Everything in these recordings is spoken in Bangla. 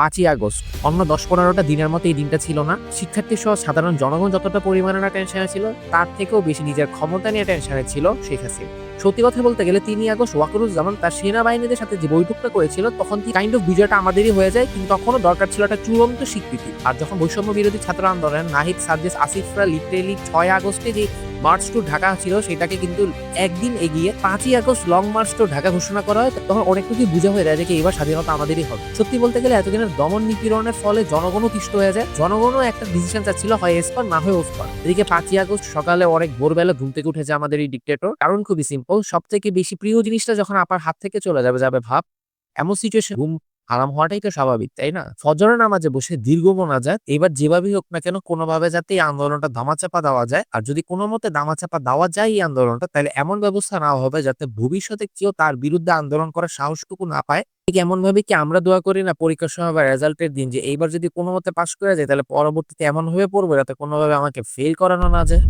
পাঁচই আগস্ট। অন্য দশ পনেরোটা দিনের মতো এই দিনটা ছিল না। শিক্ষার্থী সহ সাধারণ জনগণ যতটা পরিমাণে টেনশনে ছিল, তার থেকেও বেশি নিজের ক্ষমতা নিয়ে টেনশনে ছিল শেখ হাসিনা। সত্যি কথা বলতে গেলে তিনই আগস্ট ওয়াকরুজ্জামান তার সেনাবাহিনীদের সাথে যে বৈঠকটা করেছিল, তখন কি কাইন্ড অফ বিজয়টা আমাদেরই হয়ে যায়, কিন্তু তখনও দরকার ছিল একটা চূড়ান্ত স্বীকৃতি। আর যখন বৈষম্য বিরোধী ছাত্র আন্দোলন নাহিদ সার্জিস আসিফরা লিটারেলি ছয় আগস্টে যে মার্চ টু ঢাকা ছিল, সেটাকে কিন্তু একদিন এগিয়ে পাঁচই August long march to Dhaka ঘোষণা করা হয়, তখন অনেক কিছুই বোঝা হয়ে যায় যে এবার স্বাধীনতা আমাদেরই হবে। সত্যি বলতে গেলে এতদিনের দমন নিপীড়নের ফলে জনগণও তিষ্ট হয়ে যায়, জনগণও একটা ডিসিশন চাচ্ছিল, হয় এসপার না হয় ওসপার এদিকে পাঁচই আগস্ট সকালে অনেক ভোরবেলা ঘুম থেকে উঠেছে আমাদের এই ডিক্টেটর কারণ খুবই সিম্পল সব থেকে বেশি প্রিয় জিনিসটা যখন আপার হাত থেকে চলে যাবে যাবে ভাব, এমন সিচুয়েশন ঘুম হারাম হওয়াটাই তো স্বাভাবিক, তাই না? ফজরের নামাজে বসে দীর্ঘ মোনাজাত এবার যেভাবেই হোক না কেন কোনোভাবে যাতে এই আন্দোলনটা দামাচাপা দেওয়া যায়। আর যদি কোনো মতে দামাচাপা দেওয়া যায় এই আন্দোলনটা, তাহলে এমন ব্যবস্থা নেওয়া হবে যাতে ভবিষ্যতে কেউ তার বিরুদ্ধে আন্দোলন করার সাহসটুকু না পায়। ঠিক এমন ভাবে কি আমরা দোয়া করি না পরীক্ষার সময় বা রেজাল্টের দিন যে এইবার যদি কোনো মতে পাশ করে যায়, তাহলে পরবর্তীতে এমন ভাবে পড়ব যাতে কোনোভাবে আমাকে ফেল করানো না যায়?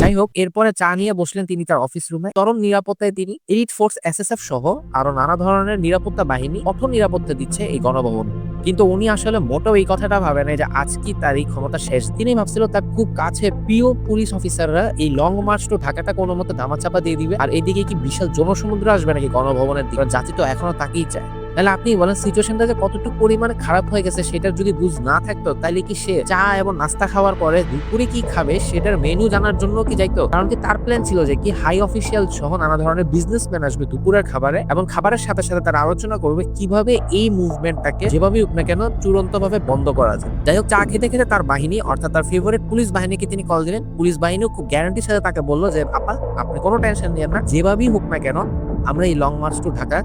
যাই হোক, এরপরে চা নিয়ে বসলেন তিনি তার অফিস রুমে চরম নিরাপত্তায় তিনি এলিট ফোর্স এসএসএফ সহ আরও নানা ধরনের নিরাপত্তা বাহিনী কঠোর নিরাপত্তা দিচ্ছে এই গণভবন। কিন্তু উনি আসলে মোটেও এই কথাটা ভাবে না যে আজকে তার এই ক্ষমতা শেষ। তিনি ভাবছিল তার খুব কাছে প্রিয় পুলিশ অফিসাররা এই লং মার্চ টু ঢাকাটা কোনো মতো ধামাচাপা দিয়ে দিবে। আর এদিকে কি বিশাল জনসমুদ্র আসবে নাকি গণভবনের দিকে? জাতি তো এখনও তাকেই চায়। তাহলে আপনি বলেন সিচুয়েশনটা যে কতটুকু পরিমাণে খারাপ হয়ে গেছে সেটার যদি বুঝ না থাকতো, তাহলে কি সে চা এবং নাস্তা খাওয়ার পরে দুপুরে কি খাবে সেটার মেনু জানার জন্য কি যাইতো? কারণ কি তার প্ল্যান ছিল যে কি হাই অফিসিয়াল সহ নানা ধরনের বিজনেসম্যান আসবে দুপুরের খাবারে এবং খাবারের সাথে সাথে তারা আলোচনা করবে কীভাবে এই মুভমেন্টটাকে যেভাবে হোক না কেন চূড়ান্ত ভাবে বন্ধ করা যায়। যাই হোক, চা খেতে খেতে তার বাহিনী অর্থাৎ তার ফেভারিট পুলিশ বাহিনীকে তিনি কল দিলেন। পুলিশ বাহিনীও খুব গ্যারান্টির সাথে তাকে বলল যে, আপা, আপনি কোনো টেনশন নিয়েন না। যেভাবেই হোক না কেন, আমরা এই লং মার্চ টু ঢাকা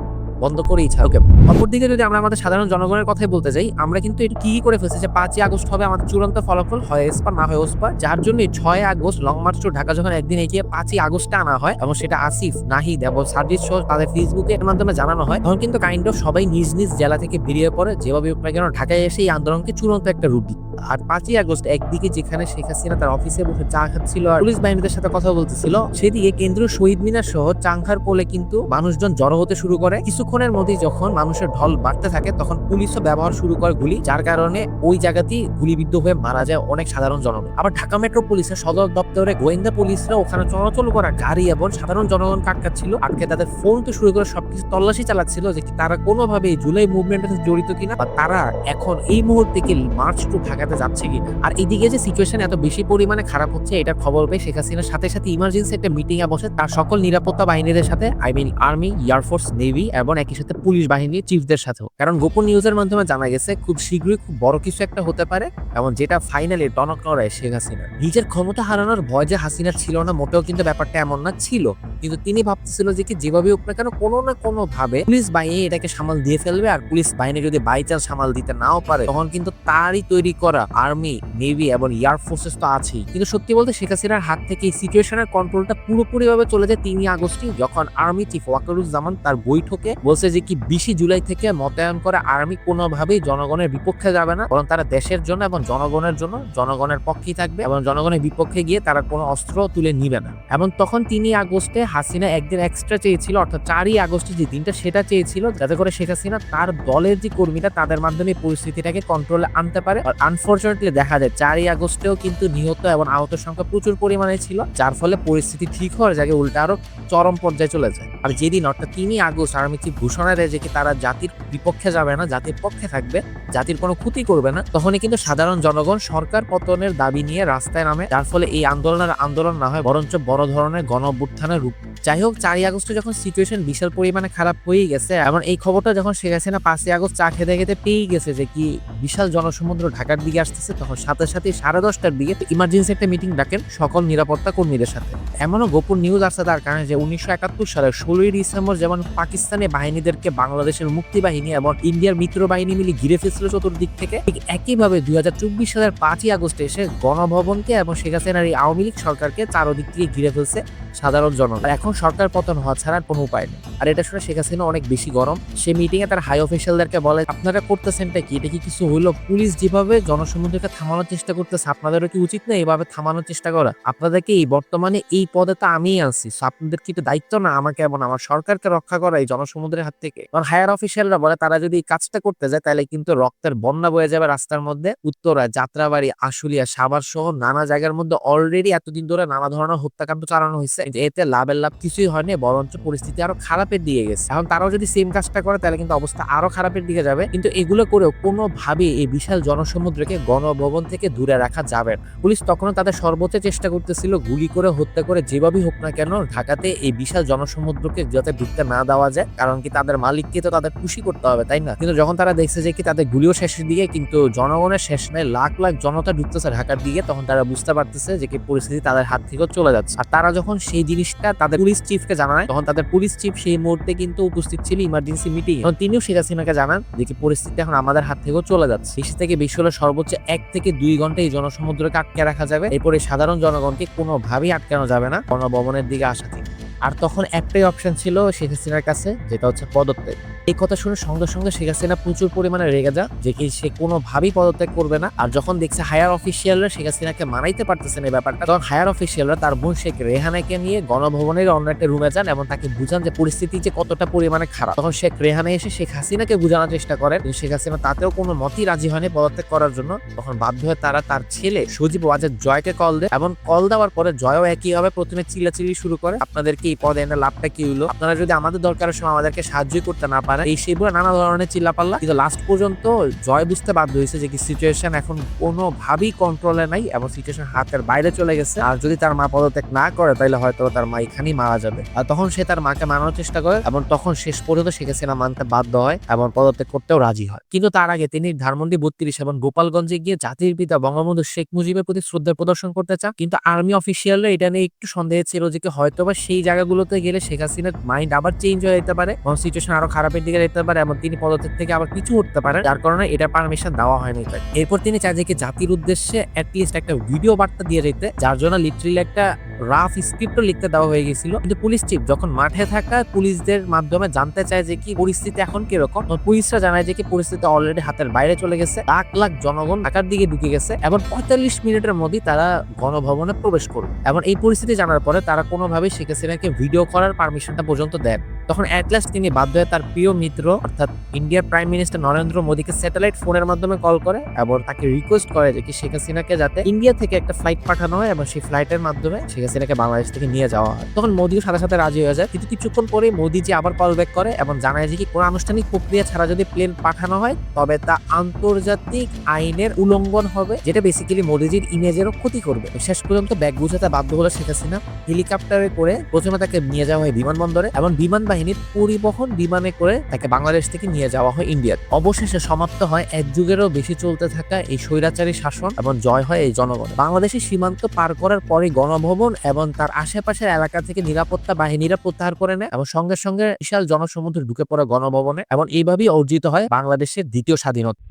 বন্ধ করেই ছাড়। ওকে অপরদিকে যদি আমরা আমাদের সাধারণ জনগণের কথাই বলতে যাই, আমরা কিন্তু এটা কি করে ফেলছি যে পাঁচই আগস্ট হবে, আমাদের চূড়ান্ত ফলাফল হয় এসপার না হয় ওসপার যার জন্য ছয় August long march to Dhaka যখন একদিন এগিয়ে পাঁচই আগস্টে আনা হয়, এবং সেটা আসিফ, নাহিদ এবং সার্ভিস সহ তাদের ফেসবুকে এর মাধ্যমে জানানো হয়, তখন কিন্তু কাইন্ড অফ সবাই নিজ নিজ জেলা থেকে বেরিয়ে পড়ে, যেভাবে কেন ঢাকায় এসে এই আন্দোলনকে চূড়ান্ত একটা রূপ দিত আর পাঁচই আগস্ট একদিকে যেখানে শেখ হাসিনা তার অফিসে বসে চা খাচ্ছিল আর পুলিশ বাহিনীদের সাথে কথা বলতেছিল, সেদিকে কেন্দ্রীয় শহীদ মিনার সহ চাংখার পোলে কিন্তু মানুষজন জড়ো হতে শুরু করে। কিছুক্ষণের মধ্যেই যখন মানুষের ঢল বাড়তে থাকে, তখন পুলিশও ব্যবহার শুরু করে গুলি, যার কারণে ওই জায়গাতেই গুলিবিদ্ধ হয়ে মারা যায় অনেক সাধারণ জনগণ। আবার ঢাকা মেট্রো পুলিশের সদর দপ্তরে গোয়েন্দা পুলিশরা ওখানে চলাচল করা গাড়ি এবং সাধারণ জনগণ আটকাচ্ছিল আটকে তাদের ফোন তো শুরু করে সবকিছু তল্লাশি চালাচ্ছিল যে তারা কোনোভাবে জুলাই মুভমেন্টের জড়িত কিনা, বা তারা এখন এই মুহূর্তে কি মার্চ টু ঢাকাতে যাচ্ছে কিনা আর এইদিকে যে সিচুয়েশন এত বেশি পরিমাণে খারাপ হচ্ছে, এটা খবর পেয়ে শেখ হাসিনার সাথে সাথে ইমার্জেন্সি একটা মিটিং এ বসে তার সকল নিরাপত্তা বাহিনীদের সাথে I mean army air force navy এবং একই সাথে পুলিশ বাহিনী চিফদের সাথেও। কারণ গোপন নিউজের মাধ্যমে জানা গেছে, খুব শীঘ্রই খুব বড় কিছু একটা হতে পারে এবং যেটা ফাইনালি টনক নড়ায় শেখ হাসিনা নিজের ক্ষমতা হারানোর ভয় যে হাসিনার ছিল না, মোটেও কিন্তু ব্যাপারটা এমন না, ছিল। কিন্তু তিনি ভাবতেছিল যে কি যেভাবে হোক না কেন, কোনো না কোনো ভাবে পুলিশ বাহিনী এটাকে সামাল দিয়ে ফেলবে। আর পুলিশ বাহিনী যদি বাই চান্স সামাল দিতে নাও পারে, তখন কিন্তু তারই তৈরি করা আর্মি নেভি এবং এয়ার ফোর্সেস তো আছেই। কিন্তু সত্যি বলতে শেখ হাসিনার হাত থেকে এই সিচুয়েশনের কন্ট্রোলটা পুরোপুরি ভাবে চলে যায় তিনই আগস্টই, যখন আর্মি চিফ ওয়াকারুজ্জামান তার বৈঠকে বলছে যে কি বিশে জুলাই থেকে মোতায়েন করা আর্মি কোনোভাবেই জনগণের বিপক্ষে যাবে না, বরং তারা দেশের জন্য এবং জনগণের জন্য জনগণের পক্ষেই থাকবে এবং জনগণের বিপক্ষে গিয়ে তারা কোনো অস্ত্র তুলে নিবে না। এবং তখন তিনই আগস্টে হাসিনা একদিন এক্সট্রা চেয়েছিল, অর্থাৎ চারই আগস্টে যে দিনটা সেটা চেয়েছিল, যাতে করে শেখ হাসিনা তার দলের যে কর্মীরা তাদের মাধ্যমে পরিস্থিতিটাকে কন্ট্রোলে আনতে পারে, আর আনফর্চুনেটলি দেখা যায়, চারই আগস্টেও কিন্তু নিহত এবং আহত সংখ্যা প্রচুর পরিমাণে ছিল, যার ফলে পরিস্থিতি ঠিক হওয়ার জায়গায় উল্টা আরও চরম পর্যায়ে চলে যায়। আর যেদিন, অর্থাৎ তিনই আগস্ট আর্মি চিফ ঘোষণা দেয় যে তারা জাতির বিপক্ষে যাবে না, জাতির পক্ষে থাকবে, জাতির কোনো ক্ষতি করবে না, তখনই কিন্তু সাধারণ জনগণ সরকার পতনের দাবি নিয়ে রাস্তায় নামে, যার ফলে এই আন্দোলনের আন্দোলন না হয়, বরঞ্চ বড় ধরনের গণ অভ্যুত্থানের রূপ। যাই হোক, চারই আগস্টে যখন সিচুয়েশন বিশাল পরিমাণে খারাপ হয়ে গেছে এবং এই খবরটা যখন শেখ হাসিনা পাঁচই আগস্ট চা খেতে খেতে পেয়ে গেছে যে কি বিশাল জনসমুদ্র ঢাকার দিকে আসতেছে, তখন সাথে সাথে সাড়ে দশটার দিকে ইমার্জেন্সি একটা মিটিং ডাকেন সকল নিরাপত্তা কর্মীদের সাথে। এমনও গোপন নিউজ আছে তার কারণে যে উনিশশো সালের ষোলোই ডিসেম্বর যেমন পাকিস্তানি বাহিনীদেরকে বাংলাদেশের মুক্তি বাহিনী এবং ইন্ডিয়ার মিত্র বাহিনী মিলে ঘিরে ফেলছিল চতুর্দিক থেকে, ঠিক একইভাবে দুই হাজার চব্বিশ সালের পাঁচই আগস্টে এসে গণভবনকে এবং শেখ হাসিনার এই আওয়ামী লীগ সরকারকে চারোদিক থেকে ঘিরে ফেলছে সাধারণ জনগণ। এখন সরকার পতন হওয়া ছাড়া কোনো উপায় নেই। আর এটা শুনে শেখ হাসিনা অনেক বেশি গরম। সে মিটিং এ তার হাই অফিসিয়ালদেরকে বলে, আপনারা করতেছেনটা কি? এটা কি কিছু হইল? পুলিশ যেভাবে জন জনসমুদ্রকে থামানোর চেষ্টা করতেছে, আপনাদেরও কি উচিত না এইভাবে থামানোর চেষ্টা করা? আপনাদেরকে এই বর্তমানে এই পদে তো আমিই আনছি আপনাদের কি দায়িত্ব না আমাকে এবং আমার সরকারকে রক্ষা করা এই জনসমুদ্রের হাত থেকে? কারণ হায়ার অফিসিয়ালরা বলে, তারা যদি এই কাজটা করতে যায়, তাহলে কিন্তু রক্তের বন্যা বয়ে যাবে রাস্তার মধ্যে। উত্তরা, যাত্রাবাড়ি, আশুলিয়া, সাভার সহ নানা জায়গার মধ্যে অলরেডি এতদিন ধরে নানা ধরনের হত্যাকাণ্ড চালানো হয়েছে। এতে লাভের লাভ কিছুই হয়নি, বরঞ্চ পরিস্থিতি আরও খারাপের দিকে গেছে। এখন তারাও যদি সেম কাজটা করে, তাহলে কিন্তু অবস্থা আরও খারাপের দিকে যাবে। কিন্তু এগুলো করেও কোনোভাবেই এই বিশাল জনসমুদ্রকে গণভবন থেকে দূরে রাখা যাবে না। পুলিশ তখনও তাদের সর্বোচ্চ চেষ্টা করতেছিল গুলি করে হত্যা করে যেভাবেই হোক না কেন ঢাকাতে এই বিশাল জনসমুদ্রকে যাতে ঢুকতে না দেওয়া যায়, কারণ কি তাদের মালিককে তো তাদের খুশি করতে হবে, তাই না? কিন্তু যখন তারা দেখছে যে কি তাদের গুলিও শেষের দিকে কিন্তু জনগণের শেষ নেই, লাখ লাখ জনতা ঢুকতেছে ঢাকার দিকে, তখন তারা বুঝতে পারতেছে যে কি পরিস্থিতি তাদের হাত থেকেও চলে যাচ্ছে। আর তারা যখন সেই জিনিসটা তাদের পুলিশ চিফকে জানায়, তখন তাদের পুলিশ চিফ সেই মুহূর্তে কিন্তু উপস্থিত ছিল ইমার্জেন্সি মিটিং এবং তিনিও শেখ হাসিনাকে জানান যে কি পরিস্থিতি এখন আমাদের হাত থেকেও চলে যাচ্ছে। বেশি থেকে বেশি হলে সর্বোচ্চ এক থেকে দুই ঘণ্টা এই জনসমুদ্রকে আটকে রাখা যাবে। এরপরে সাধারণ জনগণকে কোনোভাবেই আটকানো যাবে না। গণভবনের দিকে আসা থেকে আর তখন একটাই অপশন ছিল শেখ হাসিনার কাছে, যেটা হচ্ছে পদত্যাগ। এই কথা শুনে সঙ্গে সঙ্গে শেখ হাসিনা প্রচুর পরিমাণে রেগে যা যে কি সে কোনোভাবেই পদত্যাগ করবে না। আর যখন দেখছে হায়ার অফিসিয়ালরা শেখ হাসিনাকে মানাইতে পারতেছে না এই ব্যাপারটা, তখন হায়ার অফিসিয়ালরা তার বোন শেখ রেহানাকে নিয়ে গণভবনের অন্য একটা রুমে যান এবং তাকে বুঝান যে পরিস্থিতি যে কতটা পরিমাণে খারাপ। তখন শেখ রেহানা এসে শেখ হাসিনাকে বোঝানোর চেষ্টা করেন শেখ হাসিনা তাতেও কোনো মতই রাজি হয়নি পদত্যাগ করার জন্য। তখন বাধ্য হয়ে তারা তার ছেলে সজীব ওয়াজেদ জয়কে কল দেয় এবং কল দেওয়ার পরে জয়ও একইভাবে প্রথমে চিল্লাচিল্লি শুরু করে, আপনাদেরকে এই পদে এনে লাভটা কি হলো আপনারা যদি আমাদের দরকারের সময় আমাদেরকে সাহায্য করতে না পারেন এই সেগুলো নানা ধরনের চিল্লাপাল্লা। কিন্তু লাস্ট পর্যন্ত জয় বুঝতে বাধ্য হয়েছে যে কি সিচুয়েশন এখন কোনোভাবেই কন্ট্রোলে নাই এবং সিচুয়েশন হাতের বাইরে চলে গেছে। আর যদি তার মা পদত্যাগ না করে তাহলে হয়তো তার মা এখানেই মারা যাবে। আর তখন সে তার মাকে মানানোর চেষ্টা করে এবং তখন শেষ পর্যন্ত শেখ হাসিনা মানতে বাধ্য হয় এবং পদত্যাগ করতেও রাজি হয়। কিন্তু তার আগে তিনি ধানমন্ডি, বত্রিশ এবং গোপালগঞ্জে গিয়ে জাতির পিতা বঙ্গবন্ধু শেখ মুজিবের প্রতি শ্রদ্ধা প্রদর্শন করতে চান। কিন্তু আর্মি অফিসিয়ালরা এটা নিয়ে একটু সন্দেহ ছিল যে হয়তোবা সেই জায়গাগুলোতে গেলে শেখ হাসিনার মাইন্ড আবার চেঞ্জ হয়ে যেতে পারে এবং সিচুয়েশন আরও খারাপের দিকে যেতে পারে এবং তিনি পদত্যাগ থেকে আবার কিছু উঠতে পারেন। যার কারণে এটা পারমিশন দেওয়া হয়নি তাকে। এরপর তিনি যে জাতির উদ্দেশ্যে অ্যাটলিস্ট একটা ভিডিও বার্তা দিয়ে যেতে যার জন্য লিটারেলি একটা রাফ স্ক্রিপ্টও লিখতে দেওয়া হয়ে গেছিল। কিন্তু পুলিশ চিফ যখন মাঠে থাকা পুলিশদের মাধ্যমে জানতে চায় যে কি পরিস্থিতি এখন কীরকম পুলিশরা জানায় যে কি পরিস্থিতি অলরেডি হাতের বাইরে চলে গেছে। লাখ লাখ জনগণ ঢাকার দিকে ঢুকে গেছে এবং পঁয়তাল্লিশ মিনিটের মধ্যেই তারা গণভবনে প্রবেশ করবে। এবং এই পরিস্থিতি জানার পরে তারা কোনোভাবেই শেখ হাসিনাকে ভিডিও করার পারমিশনটা পর্যন্ত দেন তখন অ্যাটলাস্ট তিনি বাধ্য হয়ে তার প্রিয় মিত্র, অর্থাৎ ইন্ডিয়ার প্রাইম মিনিস্টার নরেন্দ্র মোদীকে স্যাটেলাইট ফোনের মাধ্যমে কল করে এবং তাকে রিকোয়েস্ট করে যে কি শেখ হাসিনাকে যাতে ইন্ডিয়া থেকে একটা ফ্লাইট পাঠানো হয় এবং সেই ফ্লাইটের মাধ্যমে শেখ হাসিনাকে বাংলাদেশ থেকে নিয়ে যাওয়া হয়। তখন মোদিও সাথে সাথে রাজি হয়ে যায়। কিন্তু কিছুক্ষণ পরে মোদি যে আবার কল ব্যাক করে এবং জানায় যে কি কোনো আনুষ্ঠানিক প্রক্রিয়া ছাড়া যদি প্লেন পাঠানো হয়, তবে তা আন্তর্জাতিক আইনের উল্লঙ্ঘন হবে, যেটা বেসিক্যালি মোদিজির ইমেজেরও ক্ষতি করবে। শেষ পর্যন্ত ব্যাগ গুছাতে বাধ্য হলো শেখ হাসিনা। হেলিকপ্টারে করে প্রথমে তাকে নিয়ে যাওয়া হয় বিমানবন্দরে এবং বিমান বাহিনীর পরিবহন বিমানে করে তাকে বাংলাদেশ থেকে নিয়ে যাওয়া হয় ইন্ডিয়া অবশেষে সমাপ্ত হয় এক যুগেরও বেশি চলতে থাকা এই স্বৈরাচারী শাসন এবং জয় হয় এই জনগণ। বাংলাদেশের সীমান্ত পার করার পরে গণভবন এবং তার আশেপাশের এলাকা থেকে নিরাপত্তা বাহিনীরা প্রত্যাহার করে নেয় এবং সঙ্গে সঙ্গে বিশাল জনসমুদ্রে ঢুকে পড়ে গণভবনে এবং এইভাবেই অর্জিত হয় বাংলাদেশের দ্বিতীয় স্বাধীনতা।